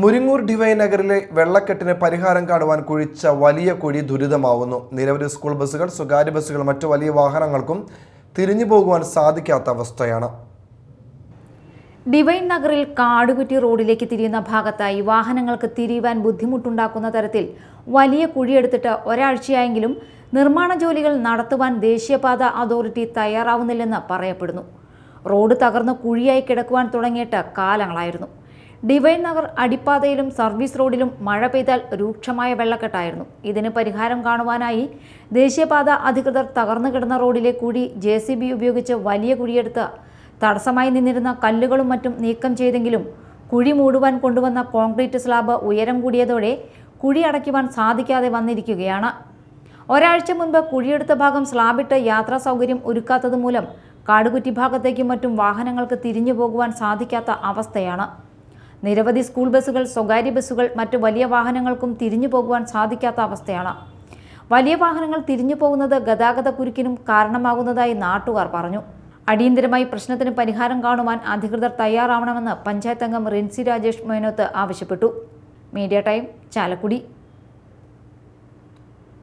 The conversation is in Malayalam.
മുരിങ്ങൂർ ഡിവൈ നഗറിലെ വെള്ളക്കെട്ടിന് പരിഹാരം കാണുവാൻ കുഴിച്ച വലിയ കുഴി ദുരിതമാവുന്നു. നിരവധി സ്കൂൾ ബസ്സുകൾ സ്വകാര്യ ബസ്സുകൾ മറ്റു വലിയ വാഹനങ്ങൾക്കും തിരിഞ്ഞു പോകുവാൻ സാധിക്കാത്ത അവസ്ഥയാണ്. ഡിവൈൻ നഗറിൽ കാടുകുറ്റി റോഡിലേക്ക് തിരിയുന്ന ഭാഗത്തായി വാഹനങ്ങൾക്ക് തിരിയുവാൻ ബുദ്ധിമുട്ടുണ്ടാക്കുന്ന തരത്തിൽ വലിയ കുഴിയെടുത്തിട്ട് ഒരാഴ്ചയായെങ്കിലും നിർമ്മാണ ജോലികൾ നടത്തുവാൻ ദേശീയപാത അതോറിറ്റി തയ്യാറാവുന്നില്ലെന്ന് പറയപ്പെടുന്നു. റോഡ് തകർന്ന് കുഴിയായി കിടക്കുവാൻ തുടങ്ങിയിട്ട് കാലങ്ങളായിരുന്നു. ഡിവൈൻ നഗർ അടിപ്പാതയിലും സർവീസ് റോഡിലും മഴ പെയ്താൽ രൂക്ഷമായ വെള്ളക്കെട്ടായിരുന്നു. ഇതിന് പരിഹാരം കാണുവാനായി ദേശീയപാത അധികൃതർ തകർന്നു കിടന്ന റോഡിലെ കുഴി ജെ ഉപയോഗിച്ച് വലിയ കുഴിയെടുത്ത് തടസ്സമായി നിന്നിരുന്ന കല്ലുകളും മറ്റും നീക്കം ചെയ്തെങ്കിലും കുഴി മൂടുവാൻ കൊണ്ടുവന്ന കോൺക്രീറ്റ് സ്ലാബ് ഉയരം കൂടിയതോടെ കുഴി അടയ്ക്കുവാൻ സാധിക്കാതെ വന്നിരിക്കുകയാണ്. ഒരാഴ്ച മുൻപ് കുഴിയെടുത്ത ഭാഗം സ്ലാബിട്ട് യാത്രാ സൗകര്യം ഒരുക്കാത്തത് മൂലം കാടുകുറ്റി ഭാഗത്തേക്കും മറ്റും വാഹനങ്ങൾക്ക് തിരിഞ്ഞു പോകുവാൻ സാധിക്കാത്ത അവസ്ഥയാണ്. നിരവധി സ്കൂൾ ബസ്സുകൾ സ്വകാര്യ ബസ്സുകൾ മറ്റു വലിയ വാഹനങ്ങൾക്കും തിരിഞ്ഞു പോകുവാൻ സാധിക്കാത്ത അവസ്ഥയാണ്. വലിയ വാഹനങ്ങൾ തിരിഞ്ഞു പോകുന്നത് ഗതാഗത കുരുക്കിനും കാരണമാകുന്നതായി നാട്ടുകാർ പറഞ്ഞു. അടിയന്തരമായി പ്രശ്നത്തിന് പരിഹാരം കാണുവാൻ അധികൃതർ തയ്യാറാവണമെന്ന് പഞ്ചായത്ത് അംഗം റിൻസി രാജേഷ് മേനോത്ത് ആവശ്യപ്പെട്ടു. Media time Chalakudy.